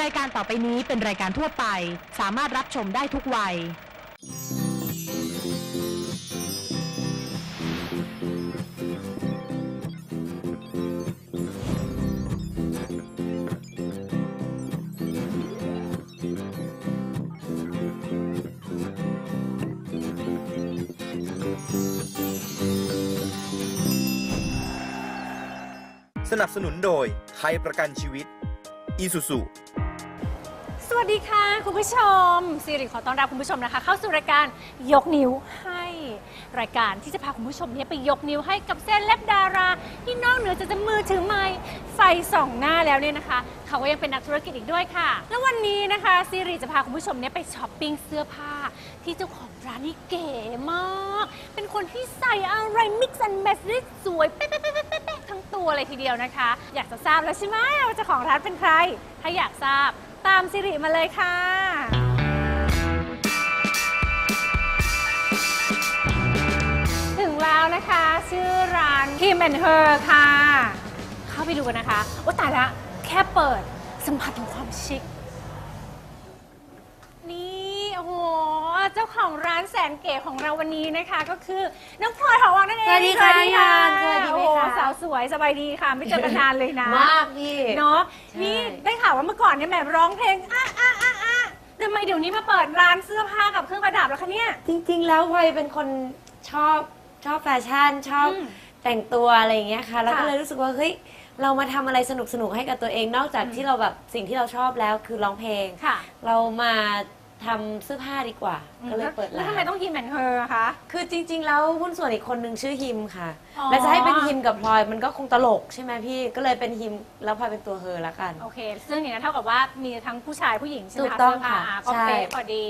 รายการต่อไปนี้เป็นรายการทั่วไป สามารถรับชมได้ทุกวัย สนับสนุนโดยไทยประกันชีวิต อีสุสุ สวัสดีค่ะคุณผู้ชมสิริขอต้อนรับคุณผู้ชมนะคะ เข้าสู่รายการยกนิ้วให้รายการที่จะพาคุณผู้ชมเนี่ยไปยกนิ้วให้กับเส้นเล็บดารา ที่นอกเหนือจากจะมือถือไม้ไฟส่องหน้าแล้วเนี่ยนะคะ เขาก็ยังเป็นนักธุรกิจอีกด้วยค่ะ แล้ววันนี้นะคะสิริจะพาคุณผู้ชมเนี่ยไปช้อปปิ้งเสื้อผ้า ที่เจ้าของร้านนี่เก๋มาก เป็นคนที่ใส่อะไร mix and match ได้สวยเป๊ะๆๆๆๆทั้งตัวเลยทีเดียวนะคะ อยากจะทราบแล้วใช่ไหมว่าเจ้าของร้านเป็นใคร ถ้าอยากทราบ ตามสิริมาเลยค่ะ ถึงแล้วนะคะชื่อร้าน Kim and Her ค่ะ เข้าไปดูกันนะคะ โอ้ตายละ แค่เปิดสัมผัสถึงความชิค นี่ โอ้โห เจ้าของร้านแสนเก๋ของเราวันนี้นะคะ ก็คือน้องพลอยหอวังนั่นเองสวัสดีค่ะสวัสดีค่ะสวัสดีไหมคะโอ้สาวสวยสบายดีค่ะ ไม่เจอกันนานเลยนะมากพี่เนาะใช่นี่ได้ข่าวว่าเมื่อก่อนเนี่ยแหมร้องเพลงอะอะอะอะทำไมเดี๋ยวนี้มาเปิดร้านเสื้อผ้ากับเครื่องประดับแล้วคะเนี่ย จริง ๆ แล้วพลอยเป็นคนชอบชอบแฟชั่นชอบอืมแต่งตัวอะไรอย่างเงี้ยค่ะ แล้วก็ค่ะเลยรู้สึกว่าเฮ้ยเรามาทำอะไรสนุกๆให้กับตัวเองนอกจากที่เราแบบสิ่งที่เราชอบแล้วคือร้องเพลงค่ะเรามา ทำเสื้อผ้าดีกว่า ก็เลยเปิดแล้วร้าทำไมนต้องฮิมแอนเฮอร์คะ คือจริง ๆ แล้วหุ้นส่วนอีกคนนึงชื่อฮิมค่ะ อ๋อ แล้วจะให้เป็นฮิมกับพลอยมันก็คงตลกใช่ไหมพี่ก็เลยเป็นฮิมแล้วพลอยเป็นตัวเฮอละกัน โอเค ซึ่งอย่างนั้นเท่ากับว่ามีทั้งผู้ชายผู้หญิงใช่ไหมถูคะกต้องเสื้ผ้าค่ะก็ใช่ เป๊ะพอดี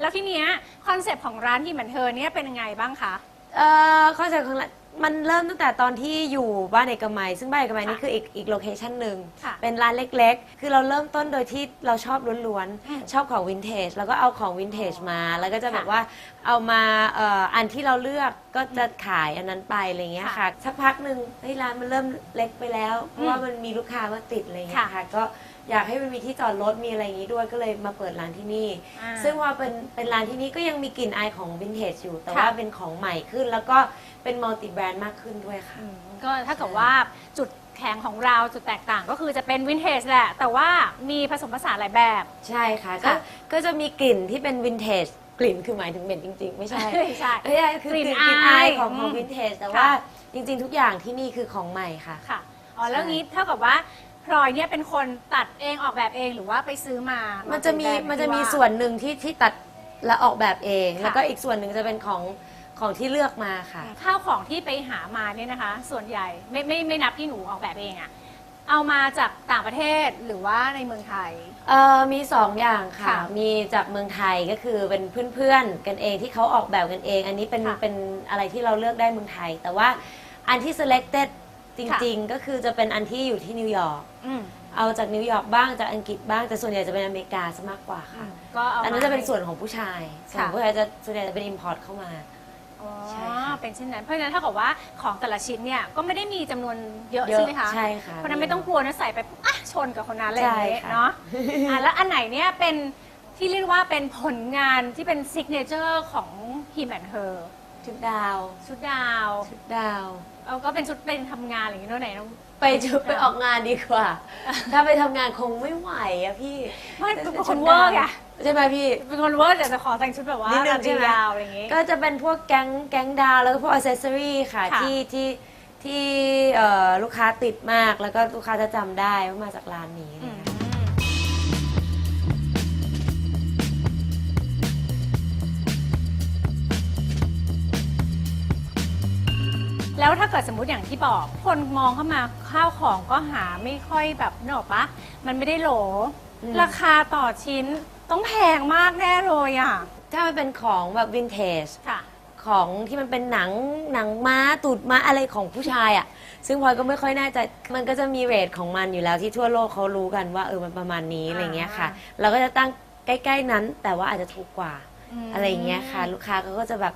แล้วทีเนี้ยคอนเซปต์ของร้านฮิมแอนเฮอร์เนี่ยเป็นยังไงบ้างคะ เอ่อข้อเสียของร้าน มันเริ่มตั้งแต่ตอนที่อยู่บ้านเอกมัย ซึ่งบ้านเอกมัยนี่คืออีกอีกโลเคชันหนึ่งค่ะเป็นร้านเล็กๆ คือเราเริ่มต้นโดยที่เราชอบล้วนอืมๆ ชอบของวินเทจแล้วก็เอาของวินเทจมา แล้วก็จะแบบค่ะว่าเอามาเอ่ออันที่เราเลือกก็จะขายอันนั้นไปอะไรเงี้ยค่ะค่ะสักพักหนึ่งเฮ้ยร้านมันเริ่มเล็กไปแล้ว เพอืราะมว่ามันมีลูกค้ามาติดอะไรเงี้ยค่ะค่ะก็ อยากให้มันมีที่จอดรถมีอะไรอย่างนี้ด้วยก็เลยมาเปิดร้านที่นี่ อ่า ซึ่งว่าเป็นเป็นร้านที่นี่ก็ยังมีกลิ่นอายของวินเทจอยู่ แต่ค่ะว่าเป็นของใหม่ขึ้น แล้วก็เป็นมัลติแบรนด์มากขึ้นด้วยค่ะ อืมก็ถ้าเกิดว่าจุดแข็งของเราจุดแตกต่างก็คือจะเป็นวินเทจแหละ แต่ว่ามีผสมผสานหลายแบบ ใช่ค่ะก็ค่ะ ก็จะมีกลิ่นที่เป็นวินเทจกลิ่นคือหมายถึงเหม็นจริง ๆ ไม่ใช่ไม่ใช่ ไม่ใช่คือกลิ่ลิ่นนกลิ่นอายอายของของอืมวินเทจแต่ค่ะว่าจริงๆ ทุกอย่างที่นี่คือของใหม่ค่ะ ค่ะอ๋อแล้วใช่งี้เท่ากับว่า พลอยเนี่ยเป็นคนตัดเองออกแบบเองหรือว่าไปซื้อมา มัมันจะมีมันจะมีส่วนหนึ่งที่ที่ตัดและออกแบบเองค่ะแล้วก็อีกส่วนหนึ่งจะเป็นของของที่เลือกมาค่ะ ข้าวของที่ไปหามาเนี่ยนะคะ ส่วนใหญ่ไม่ไม่ไม่นับที่หนูออกแบบเองอะเอามาจากต่างประเทศหรือว่าในเมืองไทย เอ่อมีสองอย่างค่ะ ค่ะมีจากเมืองไทยก็คือเป็นเพื่อนๆกันเองที่เขาออกแบบกันเอง อันนี้เป็นค่ะ เป็นอะไรที่เราเลือกได้เมืองไทย แต่ว่าอันที่ selected จริงๆ ก็คือจะเป็นอันที่อยู่ที่นิวยอร์กอืม เอาจากนิวยอร์กบ้างจากอังกฤษบ้างแต่ส่วนใหญ่จะเป็นอเมริกาซะมากกว่าค่ะ ก็เอาอันนั้นจะเป็นส่วนของผู้ชายส่วนของค่ะผู้ชายจะส่วนใหญ่จะเป็น import เข้ามา อ๋อใช่ค่ะ เป็นเช่นนั้น เพราะฉะนั้นถ้ากับว่าของแต่ละชิ้นเนี่ยก็ไม่ได้มีจำนวนเยอะเยอะใช่ไหมคะ ใช่ค่ะ เพราะฉะนั้นไม่ต้องกลัวนะใส่ไปปุ๊บอะชนกับคนนั้นอะไรอย่างเงี้ยใช่ค่ะ เนาะอะแล้วอันไหนเนี่ยเป็นที่เรียกว่าเป็นผลงานที่เป็นซิกเนเจอร์ของ Him and Her ชุดดาว ชุดดาว ชุดดาว เอาก็เป็นชุดเป็นทำงานอะไรอย่างเงี้ยเนอะไหนน้อง ไปจุไปออกงานดีกว่า ถ้าไปทำงานคงไม่ไหวอะพี่ไม่เป็นแต่คนเวอร์ไง ใช่ไหมพี่ เป็นคนเวอร์แต่จะขอแต่งชุดแบบว่านิดนึงใช่ไหมยาวๆอะไรอย่างงี้ ก็จะเป็นพวกแก๊งแก๊งดาวแล้วก็พวกอ c เซสซอรี่ค่ะค่ะ ที่ที่ที่เอ่อลูกค้าติดมากแล้วก็ลูกค้าจะจำได้ว่ามาจากร้านนี้ อืม แล้วถ้าเกิดสมมติอย่างที่บอก คนมองเข้ามาข้าวของก็หาไม่ค่อยแบบนึกออกปะมันไม่ได้โหล ราคาต่อชิ้นต้องแพงมากแน่เลยอะ ถ้ามันเป็นของแบบวินเทจค่ะ ของที่มันเป็นหนังหนังม้าตูดม้าอะไรของผู้ชายอะ่ะ ซึ่งพลอยก็ไม่ค่อยแน่ใจมันก็จะมีเรทของมันอยู่แล้วที่ทั่วโลกเขารู้กันว่าเออมันประมาณนี้อะไรเงี้ยค่ะ เราก็จะตั้งใกล้ ๆ นั้นแต่ว่าอาจจะถูกกว่าอืมอะไรอย่างเงี้ยค่ะ ลูกค้าเขาก็จะแบบ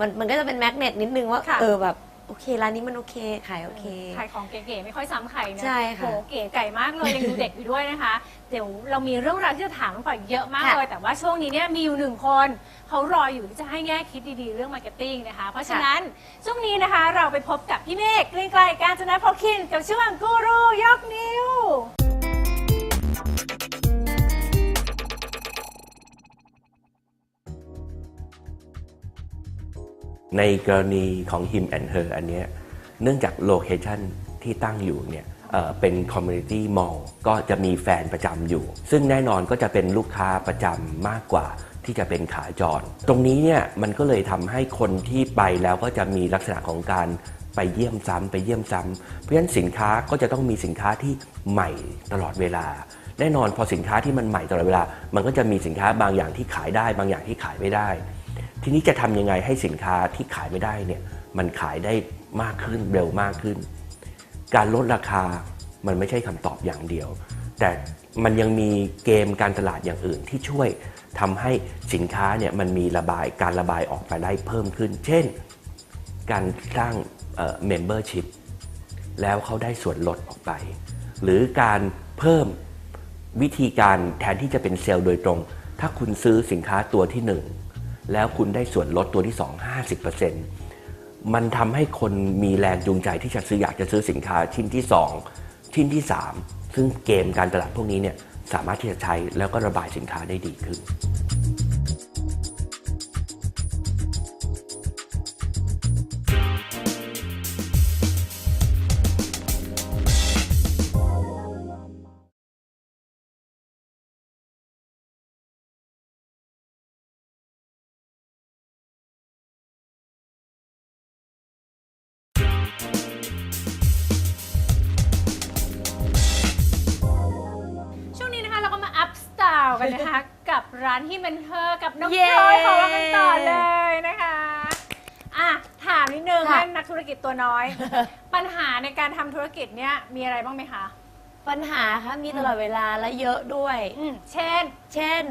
มันมันก็จะเป็นแมกเนตนิดนึงว่าค่ะเออแบบ โอเคร้านนี้มันโอเคขายโอเค ขายของเก๋ๆไม่ค่อยซ้ำใครนะใช่ค่ะ โหเก๋ไก่มากเลยยังดูเด็กอยู่ด้วยนะคะ เดี๋ยวเรามีเรื่องราวที่จะถามน้องพลอยเยอะมากค่ะเลยแต่ว่าช่วงนี้เนี่ยมีอยู่หนึ่งคนเขารออยู่ที่จะให้แง่คิดดีๆเรื่องมาร์เก็ตติ้งนะคะ เพราะฉะนั้นช่วงนี้นะคะเราไปพบกับพี่เมฆเกรียงไกลการจนะพอคินกับช่วงกูรูยกนิ้ว ในกรณีของ him and her อันเนี้ยเนื่องจากโลเคชันที่ตั้งอยู่เนี่ยเป็น community mall ก็จะมีแฟนประจำอยู่ ซึ่งแน่นอนก็จะเป็นลูกค้าประจำมากกว่าที่จะเป็นขาจร ตรงนี้เนี่ยมันก็เลยทำให้คนที่ไปแล้วก็จะมีลักษณะของการไปเยี่ยมซ้ำไปเยี่ยมซ้ำเพราะฉะนั้นสินค้าก็จะต้องมีสินค้าที่ใหม่ตลอดเวลา แน่นอนพอสินค้าที่มันใหม่ตลอดเวลา มันก็จะมีสินค้าบางอย่างที่ขายได้ บางอย่างที่ขายไม่ได้ ทีนี้จะทำยังไงให้สินค้าที่ขายไม่ได้เนี่ยมันขายได้มากขึ้นเร็วมากขึ้น การลดราคามันไม่ใช่คำตอบอย่างเดียว แต่มันยังมีเกมการตลาดอย่างอื่นที่ช่วยทำให้สินค้าเนี่ยมันมีระบายการระบายออกไปได้เพิ่มขึ้น เช่น การสร้างเอ่อ membership แล้วเขาได้ส่วนลดออกไป หรือการเพิ่มวิธีการแทนที่จะเป็นเซลล์โดยตรง ถ้าคุณซื้อสินค้าตัวที่ 1 แล้วคุณได้ส่วนลดตัวที่ 2 50%มันทำให้คนมีแรงจูงใจที่จะซื้ออยากจะซื้อสินค้าชิ้นที่ 2 ชิ้นที่ 3 ซึ่งเกมการตลาดพวกนี้เนี่ยสามารถที่จะใช้แล้วก็ระบายสินค้าได้ดีขึ้น ร้านที่มันเธอกับน้องเย้ พลอยของเรากันต่อเลยนะคะอะถามนิดนึงค่ะให้นักธุรกิจตัวน้อย ปัญหาในการทำธุรกิจเนี่ยมีอะไรบ้างไหมคะ ปัญหาค่ะมีตลอดเวลาและเยอะด้วย อืมเช่น เช่น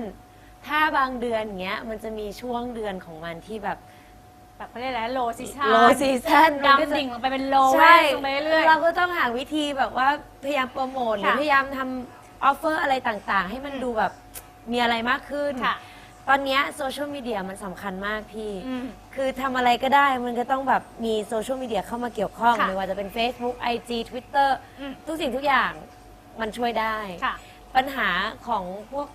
ถ้าบางเดือนเงี้ยมันจะมีช่วงเดือนของมันที่แบบ แบบเขาเรียกอะไรโลซิชันโลซีซันดำดิ่งลงไปเป็นโลใช่ลงไปเรื่อยเราก็ต้องหาวิธีแบบว่าพยายามโปรโมทหรือค่ะพยายามทำออฟเฟอร์อะไรต่างๆ ให้มันดูแบบ มีอะไรมากขึ้นๆค่ะตอนเนี้โซเชียลมีเดียมันสำคัญมากพี่ อืมคือทำอะไรก็ได้มันก็ต้องแบบมีโซเชียลมีเดียเข้ามาเกี่ยวข้องค่ะไม่ว่าจะเป็น Facebook IG Twitter อืม ทุกสิ่งทุกอย่างมันช่วยได้ ค่ะ ปัญหาของพวก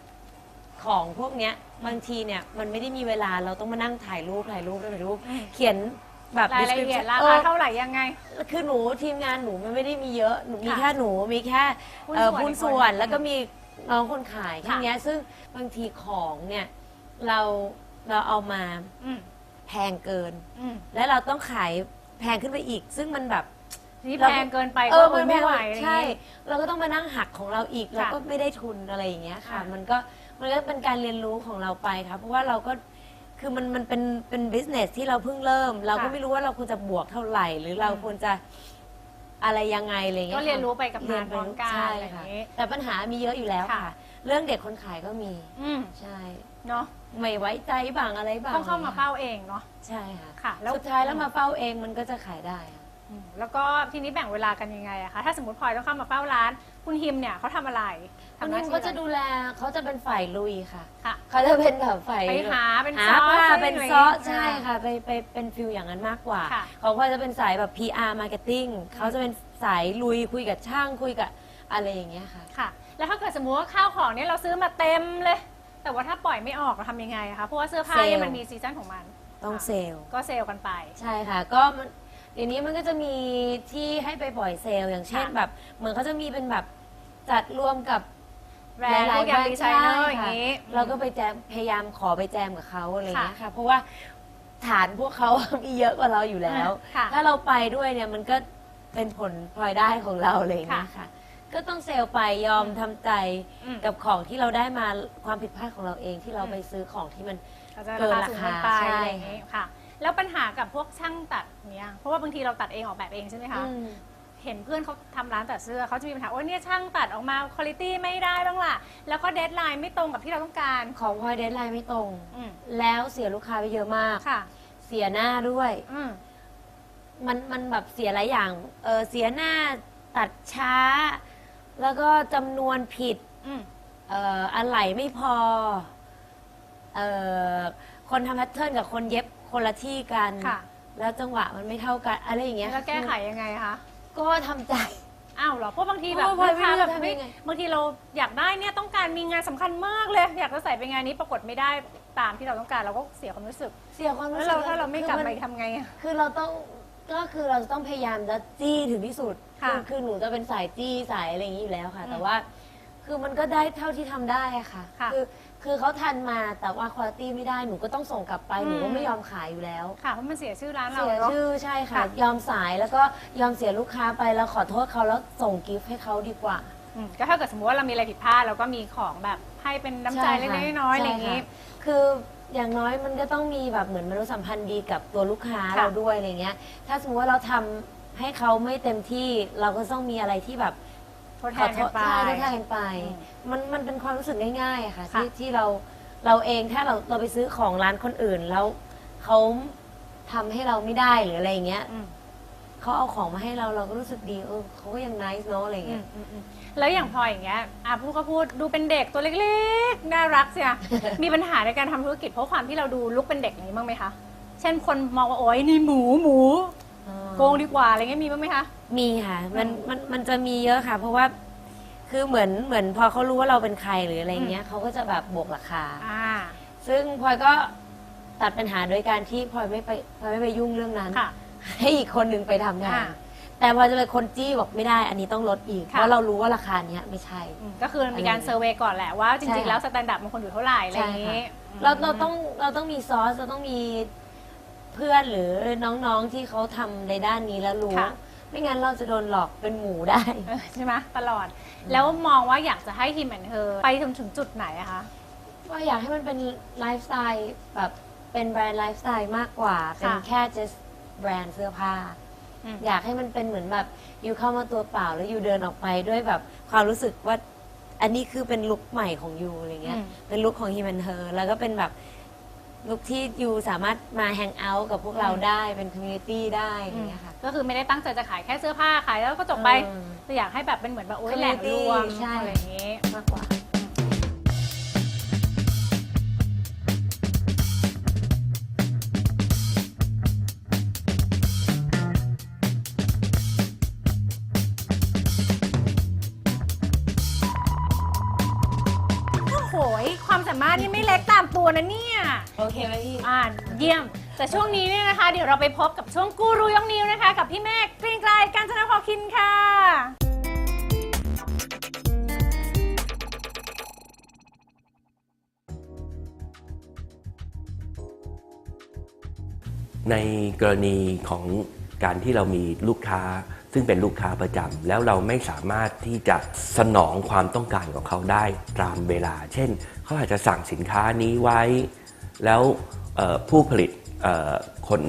ของพวกเนี้ยบางทีเนี่ยมันไม่ได้มีเวลาเราต้องมานั่งถ่ายรูปถ่ายรูปถ่ายรูป อืม เขียนแบบ รายละเอียด description ราเอคาอเท่าไหร่ยังไง คือหนูทีมงานหนูมันไม่ได้มีเยอะหนูมีค่ะแค่หนูมีแค่หุ้นเอ่อส่วนหุ้นอีกคนส่วนแล้วก็มี น้องคนขายแค่ค่ะเนี้ยซึ่งบางทีของเนี่ยเราเราเอามาอืมแพงเกิน อืมและเราต้องขายแพงขึ้นไปอีก ซึ่งมันแบบนี่เราแพงเกินไปเอก็อคมันงไม่ไม่ไหไหววอะไรอย่างใช่ งี้ เราก็ต้องมานั่งหักของเราอีกค่ะเราก็ไม่ได้ทุนอะไรอย่างเงี้ยค่ะ ค่ะ มันก็มันก็เป็นการเรียนรู้ของเราไปค่ะ เพราะว่าเราก็คือมันมันเป็นเป็นบิสเนสที่เราเพิ่งเริ่ม เราก็ค่ะไม่รู้ว่าเราควรจะบวกเท่าไหร่ หรือเราอืมควรจะ อะไรยังไงอะไรอย่างเงี้ก็ยเรียนรู้ไปกับเรียงานพร้อมกันใช่อะไรอย่างค่ะงี้ แต่ปัญหามีเยอะอยู่แล้วค่ะ ค่ะ เรื่องเด็กคนขายก็มี อืมใช่ เนาะไม่ไว้ใจบ้างอะไรบ้างต้องเข้ามาเฝ้าเองเนาะ ใช่ค่ะค่ะแล้ว สุดท้ายแล้วมาเฝ้าเองมันก็จะขายได้ค่ะ อืมแล้วก็ทีนี้แบ่งเวลากันยังไงอะคะถ้าสมมติพลอยต้องเข้ามาเฝ้าร้าน คุณฮิมเนี่ยเขาทำอะไรคนทำหนึน้างที่ก็จะอไรดูแลเขาจะเป็นฝ่ายลุยค่ะ ค่ะ เขาจะเป็นแบบฝ่ายไปหาเป็นหาซอสผ้าอะไรเป็นอย่างงี้ซอสอ่าใช่ค่ะ ไปไปเป็นฟิลอย่างนั้นมากกว่า ค่ะ ของพ่อจะเป็นสายแบบ PR marketing เขาจะเป็นสายลุยคุยกับช่างคุยกับอะไรอย่างเงี้ยค่ะ ค่ะ แล้วถ้าเกิดสมมติว่าข้าวของเนี่ยเราซื้อมาเต็มเลย แต่ว่าถ้าปล่อยไม่ออกเราทำยังไงอะคะเพราะว่าเสื้อผ้าเนี่ยเซลล์ มันมีซีซั่นของมันต้องค่ะเซลล์ ก็เซลล์กันไป ใช่ค่ะ ก็มัน เดี๋ยวนี้มันก็จะมีที่ให้ไปปล่อยเซลล์อย่างเช่นค่ะ แบบ เหมือนเขาจะมีเป็นแบบจัดรวมกับแบรนด์พวกอย่างดีไซเนอร์อย่างนี้นี้เราก็ไปแจมพยายามขอไปแจมกับเขาอะไรอย่างเงี้ยค่ะค่ะ เพราะว่าฐานพวกเขา มีเยอะกว่าเราอยู่แล้ว ค่ะถ้าเราไปด้วยเนี่ยมันก็เป็นผลพลอยได้ของเราเลยนะค่ะค่ะ ก็ต้องเซลล์ไปยอมทำใจอืม กับของที่เราได้มาความผิดพลาดของเราเองที่เราอืมไปซื้อของที่มันก็จะเกิรานคาสูงเกินไปราคาใช่อะไรอย่างนี้ค่ะ แล้วปัญหากับพวกช่างตัดเนี่ยเพราะว่าบางทีเราตัดเองออกแบบเองใช่ไหมคะอืม เห็นเพื่อนเขาทำร้านตัดเสื้อเขาจะมีปัญหาโอ้ยเนี่ยช่างตัดออกมาคุณภาพไม่ได้บ้างล่ะ แล้วก็เดทไลน์ไม่ตรงกับที่เราต้องการของพลอยเดทไลน์ไม่ตรง อืมแล้วเสียลูกค้าไปเยอะมาก ค่ะ เสียหน้าด้วย อืม มันมันแบบเสียหลายอย่างเออเสียหน้าตัดช้า แล้วก็จำนวนผิดอืม เอ่ออะไหล่ไม่พอเอ่อ คนทำแพทเทิร์นกับคนเย็บคนละที่กัน ค่ะ แล้วจังหวะมันไม่เท่ากันอะไรอย่างเงี้ยแล้วแก้ไขยังไงคะก็ทำใจ อ้าวเหรอเพราะบางทีแบบเออพลอยลูกค้าไม่รู้แบบจะทำเฮ้ยยังไง บางทีเราอยากได้เนี่ยต้องการมีงานสำคัญมากเลย อยากจะใส่ไปงานนี้ปรากฏไม่ได้ตามที่เราต้องการเราก็เสียความรู้สึกเสียความรู้แล้วสึเรากถ้าเราไม่กลับคือไปนทำไงอะคือเราต้องก็คือเราต้องพยายามจะจี้ถึงที่สุดค่ะอคือหนูจะเป็นสายจี้สายอะไรอย่างนี้อยู่แล้วค่ะอืมแต่ว่า คือมันก็ได้เท่าที่ทำได้อะค่ะค่ะ อ คือเขาทันมาแต่ว่าคุณภาพไม่ได้หนูก็ต้องส่งกลับไปหนูก็อืมไม่ยอมขายอยู่แล้ว ค่ะเพราะมันเสียชื่อร้านเราเสียเนาะ ชื่อใช่ค่ะ ค่ะ ยอมสายแล้วก็ยอมเสียลูกค้าไปแล้วขอโทษเขาแล้วส่งกิฟต์ให้เขาดีกว่า อืมก็ถ้าเกิดสมมติว่าเรามีอะไรผิดพลาดเราก็มีของแบบให้เป็นน้ำใจช่เล็กค่ะๆน้อยๆอะไรอย่างนี้นี้คืออย่างน้อยมันก็ต้องมีแบบเหมือนมนุษยสัมพันธ์ดีกับตัวลูกค้าค่ะเราด้วยอะไรเงี้ย ถ้าสมมติว่าเราทำให้เขาไม่เต็มที่เราก็ต้องมีอะไรที่แบบ ทดแทนกันไป ใช่ทดแทนกันไปอืมมันมันเป็นความรู้สึกง่ายๆอะค่ะค่ะที่ที่เราเราเองถ้าเราเราไปซื้อของร้านคนอื่นแล้วเขาทำให้เราไม่ได้หรืออะไรอย่างเงี้ยอืม เขาเอาของมาให้เราเราก็รู้สึกดีเออเขาก็ยังนิสเนาะอะไรอืเงี้มยอืมอืมแล้วอย่างพลอยอย่างเงี้ยอะพูดก็พูดดูเป็นเด็กตัวเล็กๆ น่ารักเสีย มีปัญหาในการทำธุรกิจเพราะความที่เราดูลุกเป็นเด็กอย่างนี้บ้างไหมคะ เช่นคนมองว่าโอ๊ยนี่หมูหมู โกงดีกว่าอะไรเงี้ยมีบ้างไหมคะ มีค่ะ มันอืมมันมันจะมีเยอะค่ะ เพราะว่าคือเหมือนเหมือนพอเขารู้ว่าเราเป็นใครหรืออะไรเงี้ยเขาก็จะแบบบวกราคา อ่า ซึ่งพลอยก็ตัดปัญหาโดยการที่พลอยไม่ไปพลอยไม่ไปยุ่งเรื่องนั้น ค่ะ ให้อีกคนหนึ่งไปทำงานอ่าแต่พลอยจะเป็นคนจี้บอกไม่ได้ อันนี้ต้องลดอีก ค่ะ เพราะเรารู้ว่าราคาเนี้ยไม่ใช่ อืมก็คือมีการเซอร์เวยก่อนแหละว่าจใช่ริง ๆ ค่ะ แล้วสแตนดาร์ดมันควรอยู่เท่าไหร่อะไรอย่างนี้เราเราต้องเราต้องมีซอสเราต้องมี เพื่อนหรือน้องๆที่เขาทำในด้านนี้แล้วรู้ ค่ะ ไม่งั้นเราจะโดนหลอกเป็นหมูได้ เออใช่ไหมตลอด แล้วมองว่าอยากจะให้ฮิมแอนเธอไปถึงถึงจุดไหนอะคะว่าอยากให้มันเป็นไลฟ์สไตล์แบบเป็นแบรนด์ไลฟ์สไตล์มากกว่า เป็นแค่ just แบรนด์เสื้อผ้า อืม อยากให้มันเป็นเหมือนแบบอยู่เข้ามาตัวเปล่าแล้วอยู่เดินออกไปด้วยแบบความรู้สึกว่าอันนี้คือเป็นลุคใหม่ของยูอะไรเงี้ย อืม เป็นลุคของฮิมันเธอแล้วก็เป็นแบบ ลุคที่ยูสามารถมาแฮงเอาท์กับพวกเราได้เป็นคอมมูนิตี้ได้อย่างเงี้ยค่ะ ก็คือไม่ได้ตั้งใจจะขายแค่เสื้อผ้าขายแล้วก็จบไปเออแต่อยากให้แบบเป็นเหมือนแบบโอ้ย Community แหล่งรวมใช่ อะไรอย่างนี้ มากกว่า มสามารถนี่ไม่เล็กตามตัวนะเนี่ย โอเคไหมพี่ อ่าเยี่ยม แต่ช่วงนี้เนี่ยนะคะ เดี๋ยวเราไปพบกับช่วงกูรูยองนิวนะคะ กับพี่เมฆกรีนไกลการจนพอคินค่ะ ในกรณีของการที่เรามีลูกค้าซึ่งเป็นลูกค้าประจำแล้วเราไม่สามารถที่จะสนองความต้องการของเขาได้ตามเวลา เช่น เขาอาจจะสั่งสินค้านี้ไว้ แล้วผู้ผลิตคน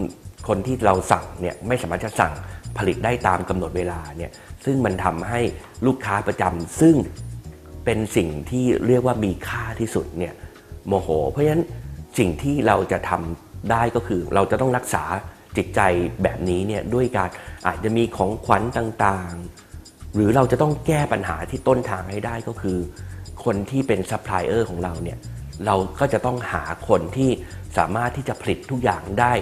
คนที่เราสั่งเนี่ยไม่สามารถจะสั่งผลิตได้ตามกำหนดเวลาเนี่ยซึ่งมันทำให้ลูกค้าประจำซึ่งเป็นสิ่งที่เรียกว่ามีค่าที่สุดเนี่ยโมโห เพราะฉะนั้นสิ่งที่เราจะทำได้ก็คือเราจะต้องรักษาจิตใจแบบนี้เนี่ยด้วยการอาจจะมีของขวัญต่างๆ หรือเราจะต้องแก้ปัญหาที่ต้นทางให้ได้ก็คือ คนที่เป็นซัพพลายเออร์ของเราเนี่ยเราก็จะต้องหาคนที่สามารถที่จะผลิตทุกอย่างได้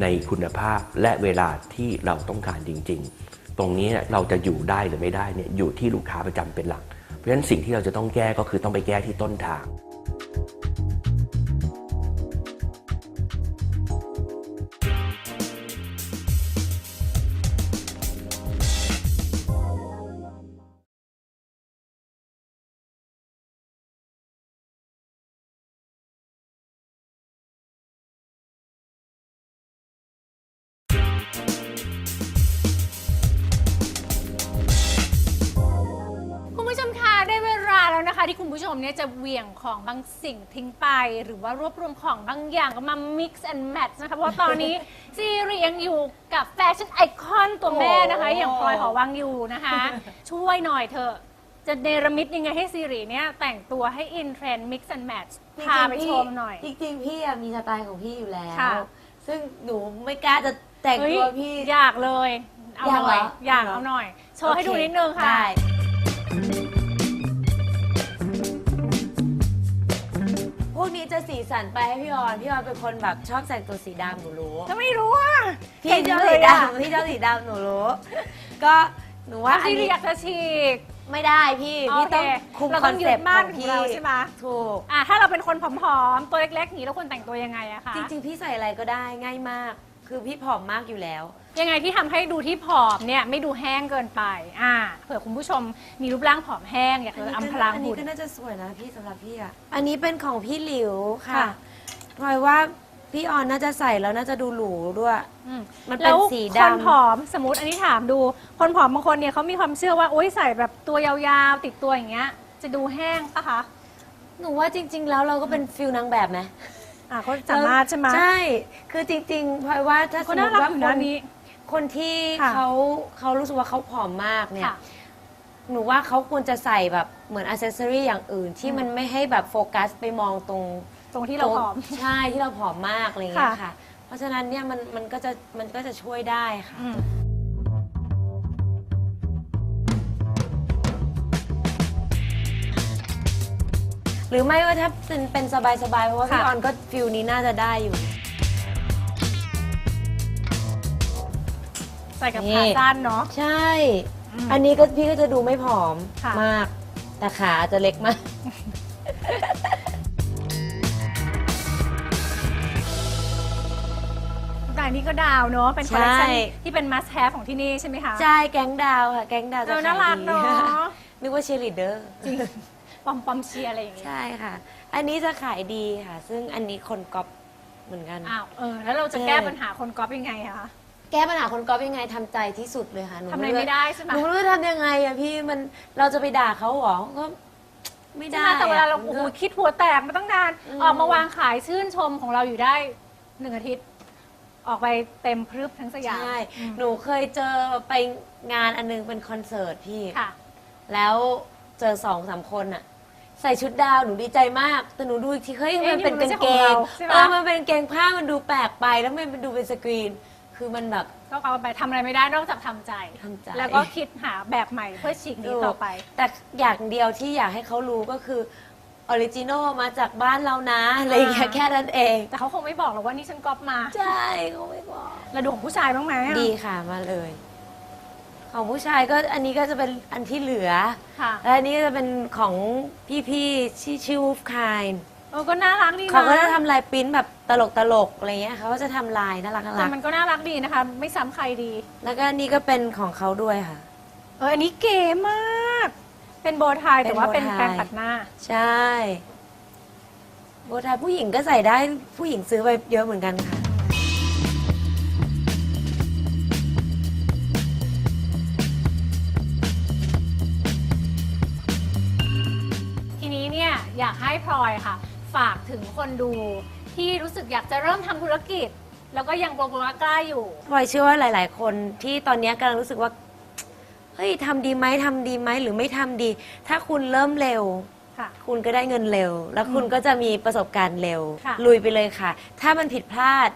ในคุณภาพและเวลาที่เราต้องการจริง ๆ ตรงนี้เราจะอยู่ได้หรือไม่ได้เนี่ยอยู่ที่ลูกค้าประจำเป็นหลัก เพราะฉะนั้นสิ่งที่เราจะต้องแก้ก็คือต้องไปแก้ที่ต้นทาง ผู้ชมเนี่ยจะเหวี่ยงของบางสิ่งทิ้งไป หรือว่ารวบรวมของบางอย่างก็มา mix and match นะคะเพราะว่าตอนนี้ ซีรียังอยู่กับแฟชั่นไอคอนตัวแม่นะคะ อย่างพลอยหอวังอยู่นะคะ ช่วยหน่อยเถอะ จะเนรมิตยังไงให้ซีรีเนี่ยแต่งตัวให้อินเทรนด์ mix and match พาไปชมหน่อย จริงๆพี่อะมีสไตล์ของพี่อยู่แล้ว ค่ะ ซึ่งหนูไม่กล้าจะแต่งเฮ้ยตัวพี่ อยากเลย เอาอยากหน่อยเหรออยากเอาหน่อย โชว์ให้ดูโอเคนิดนึงค่ะ ได้ กนี้จะสีสันไปให้พี่ออน พี่ออนเป็นคนแบบชอบแต่งตัวสีดำหนูรู้ จะไม่รู้อะพี่เก่งชอบเลสียอะดำพี่ชอบสีดำหนูรู้ ก็หนูว่าว่าอันที่นี้อยากจะฉีกไม่ได้พี่โอพี่เคต้องคุมเราคต้ออนงเซ็ปยึดต์มั่ขนองของพี่เราใช่ไหมถูกอะถ้าเราเป็นคนผอมๆตัวเล็กๆอย่างนี้เราควรแต่งตัวยังไงอะคะจริงๆพี่ใส่อะไรก็ได้ง่ายมาก คือพี่ผอมมากอยู่แล้ว ยังไงที่ทำให้ดูที่ผอมเนี่ยไม่ดูแห้งเกินไป อ่า เผื่อคุณผู้ชมมีรูปร่างผอมแห้งอยากจะอำพรางอันนี้หุ่น ก็น่าจะสวยนะพี่สำหรับพี่อะ อันนี้เป็นของพี่หลิวค่ะค่ะ พลอยว่าพี่ออนน่าจะใส่แล้วน่าจะดูหรูด้วย อืมมันเป็นแล้วสีคนดำผอมสมมติอันนี้ถามดู คนผอมบางคนเนี่ยเขามีความเชื่อว่าโอ๊ยใส่แบบตัวยาวๆ ติดตัวอย่างเงี้ย จะดูแห้งปะคะหนูว่าจริง ๆ แล้วเราก็เป็นฟิลนางแบบไหม อ่าเขาสามารถใช่ไหม ใช่ คือจริงๆพลอยว่าถ้าสก็มมน่าติรักว่าอยู่คนะนอันนี้ คนที่ค่ะ เขาเขารู้สึกว่าเขาผอมมากเนี่ย ค่ะ หนูว่าเขาควรจะใส่แบบเหมือนอ c เซสซอรี่อย่างอื่นที่มันไม่ให้แบบโฟกัสไปมองตรงตรงที่เราผอม ใช่ที่เราผอมมากอะไรอย่างเงี้ยค่ะ ค่ะ เพราะฉะนั้นเนี่ยมันมันก็จะมันก็จะช่วยได้ค่ะ อืม หรือไม่ว่าถ้าเป็นเป็นสบายๆเพราะว่าพี่ค่ะออนก็ฟิลนี้น่าจะได้อยู่ ใส่กับนี่ ขาสั้นเนาะ ใช่ อืมอันนี้ก็พี่ก็จะดูไม่ผอมค่ะ มาก แต่ขาอาจจะเล็กมาก แต่อันนี้ก็ดาวเนาะ เป็นคอลเลคชันใช่ ที่เป็น must have ของที่นี่ใช่ไหมคะ ใช่แก๊งดาวค่ะ แก๊งดาวจะเออขายน่ารักดีเนาะ นึกว่าเชียร์ลีดเดอร์จริง ปอมปอมเชียร์อะไรอย่างเงี้ยใช่ค่ะ อันนี้จะขายดีค่ะ ซึ่งอันนี้คนก๊อปเหมือนกัน อ้าวเออแล้วเราจะแก้ปัญหาคนก๊อปยังไงอะคะแก้ปัญหาคนก๊อปยังไงทำใจที่สุดเลยค่ะหนูทำอะไรไม่ได้ใช่ไหมหนูไม่รู้จะทำยังไงอะพี่มันเราจะไปด่าเขาเหรอก็ไม่ใช่ได้ไหมแต่เวลาเราอะโอ้โหคิดหัวแตกมาตั้งนานอืมออกมาวางขายชื่นชมของเราอยู่ได้หนึ่งอาทิตย์ ออกไปเต็มพรึบทั้งสยามใช่อืมหนูเคยเจอไปงานอันนึงเป็นคอนเสิร์ตพี่ ค่ะ แล้วเจอสองสามคนอะ ใส่ชุดดาวหนูดีใจมาก แต่หนูดูอีกทีเฮ้ยเอ๊ะมันเป็นนี่มันไม่กางใช่เกของงเราใช่ไหม เออมันเป็นกางเกงผ้ามันดูแปลกไปแล้วมันดูเป็นสกรีน คือมันแบบ ก็เอาไปทำอะไรไม่ได้นอกจากทำใจ ทำใจ แล้วก็คิดหาแบบใหม่เพื่อฉีกหนี้ต่อไป แต่อย่างเดียวที่อยากให้เขารู้ก็คือออริจินอลมาจากบ้านเรานะอะไรอย่างเงี้ยอ่า แค่นั้นเองแต่เขาคงไม่บอกหรอกว่านี่ฉันก๊อปมา ใช่เขาไม่บอก แล้วดูของผู้ชายบ้างไหมอะดีค่ะมาเลย ของผู้ชายก็อันนี้ก็จะเป็นอันที่เหลือ ค่ะและอันนี้ก็จะเป็นของพี่ๆที่ชื่อวูฟคายเออก็น่ารักดีนะเขาก็จะทำลายปริ้นแบบตลกตลกๆอะไรเงี้ยเขาก็จะทำลายน่ารักน่าแต่รักมันก็น่ารักดีนะคะ ไม่ซ้ำใครดี แล้วก็อันนี้ก็เป็นของเขาด้วยค่ะ เอออันนี้เก๋มาก เป็นโบว์ไทยแต่ว่าเป็เป็นนโบว์ไทยแปรงปัดหน้า ใช่โบทายผู้หญิงก็ใส่ได้ผู้หญิงซื้อไปเยอะเหมือนกันค่ะ อยากให้พลอยค่ะ ฝากถึงคนดูที่รู้สึกอยากจะเริ่มทำธุรกิจ แล้วก็ยังกลัวๆกล้าอยู่ พลอยเชื่อว่าหลาย ๆ คนที่ตอนนี้กำลังรู้สึกว่า เฮ้ยทำดีไหมทำดีไหมหรือไม่ทำดี ถ้าคุณเริ่มเร็ว ค่ะ คุณก็ได้เงินเร็ว แล้วคุณก็จะมีประสบการณ์เร็ว ค่ะลุยไปเลยค่ะ ถ้ามันผิดพลาด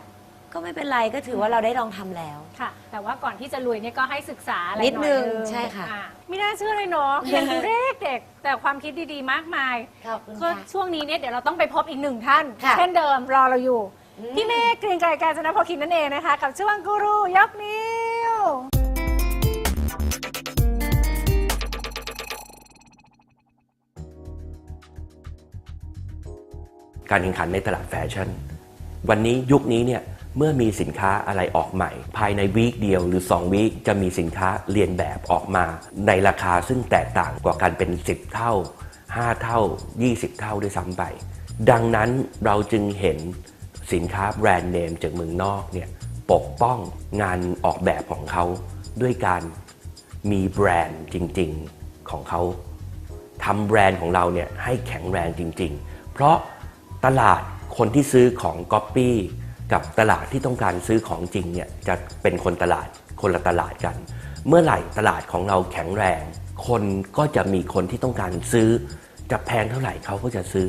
ก็ไม่เป็นไรก็ถือว่าเราได้ลองทำแล้ว ค่ะ แต่ว่าก่อนที่จะลุยเนี่ยก็ให้ศึกษาอะไรนิดหนึอยงนึงใช่ค่ะ อ่ไม่น่าเชื่อเลยเนาะยังดูเด็กเด็กแต่ความคิดดีๆมากมายขอบคุณก็ค่ะ ช่วงนี้เนี่ยเดี๋ยวเราต้องไปพบอีกหนึ่งท่าน ค่ะเช่นเดิมรอเราอยู่ อืม พี่เมฆเกรียงไกรการจนพอคินนั่นเองนะคะ กับช่วงกูรูยกนิ้ว การแข่งขันในตลาดแฟชั่น วันนี้ยุคนี้เนี่ย เมื่อมีสินค้าอะไรออกใหม่ ภายในวีคเดียวหรือ 2 วีคจะมีสินค้าเรียนแบบออกมา ในราคาซึ่งแตกต่างกว่ากันเป็น 10 เท่า 5 เท่า 20 เท่าด้วยซ้ำไป ดังนั้นเราจึงเห็นสินค้าแบรนด์เนมจากเมืองนอกเนี่ยปกป้องงานออกแบบของเขาด้วยการมีแบรนด์จริง ๆของเขาทำแบรนด์ของเราเนี่ยให้แข็งแรงจริง ๆ เพราะตลาดคนที่ซื้อของก๊อปปี้ กับตลาดที่ต้องการซื้อของจริงเนี่ยจะเป็นคนตลาดคนละตลาดกัน เมื่อไหร่ตลาดของเราแข็งแรง คนก็จะมีคนที่ต้องการซื้อ จะแพงเท่าไหร่เขาก็จะซื้อ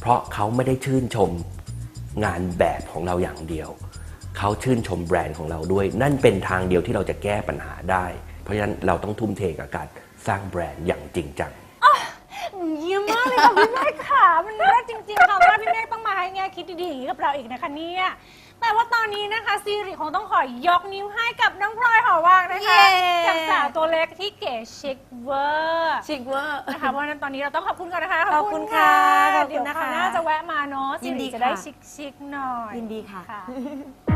เพราะเขาไม่ได้ชื่นชมงานแบบของเราอย่างเดียว เขาชื่นชมแบรนด์ของเราด้วย นั่นเป็นทางเดียวที่เราจะแก้ปัญหาได้ เพราะฉะนั้นเราต้องทุ่มเทกับการสร้างแบรนด์อย่างจริงจังเยี่ยมมากเลยค่ะพี่เมฆค่ะ มันเลิศจริงๆค่ะว่าพี่เมฆต้องมาให้แง่คิดดีๆอย่างนี้กับเราอีกนะคะเนี่ย แต่ว่าตอนนี้นะคะซีรีคงต้องขอยกนิ้วให้กับน้องพลอยหอวังนะคะเย้ กับสาวตัวเล็กที่เก๋ชิคเวอร์ชิคเวอร์ นะคะเพราะฉะนั้นตอนนี้เราต้องขอบคุณก่อนนะคะขอบคุณค่ะขอบคุณเดี๋ยวนะคะคราวหน่าจะแวะมาเนาะยินดีสิริจะได้ค่ะ ชิคๆหน่อยยินดีค่ะสัป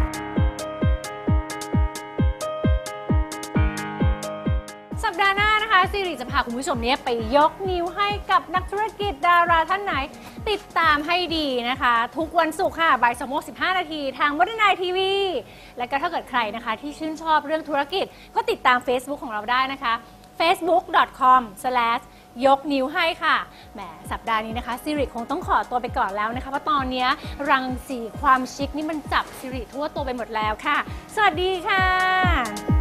นะคะซีรีจะพาคุณผู้ชมเนี่ยไปยกนิ้วให้กับนักธุรกิจดาราท่านไหน ติดตามให้ดีนะคะ ทุกวันศุกร์ค่ะบ่ายสองโมงสิบห้านาทีทางวัฒนายทีวี และก็ถ้าเกิดใครนะคะ ที่ชื่นชอบเรื่องธุรกิจ ก็ติดตาม Facebook ของเราได้นะคะ facebook.com/ ยกนิ้วให้ค่ะ แหม สัปดาห์นี้นะคะซิริคงต้องขอตัวไปก่อนแล้วนะคะ เพราะตอนนี้รังสีความชิคนี่มันจับซิริทั่วตัวไปหมดแล้วค่ะ สวัสดีค่ะ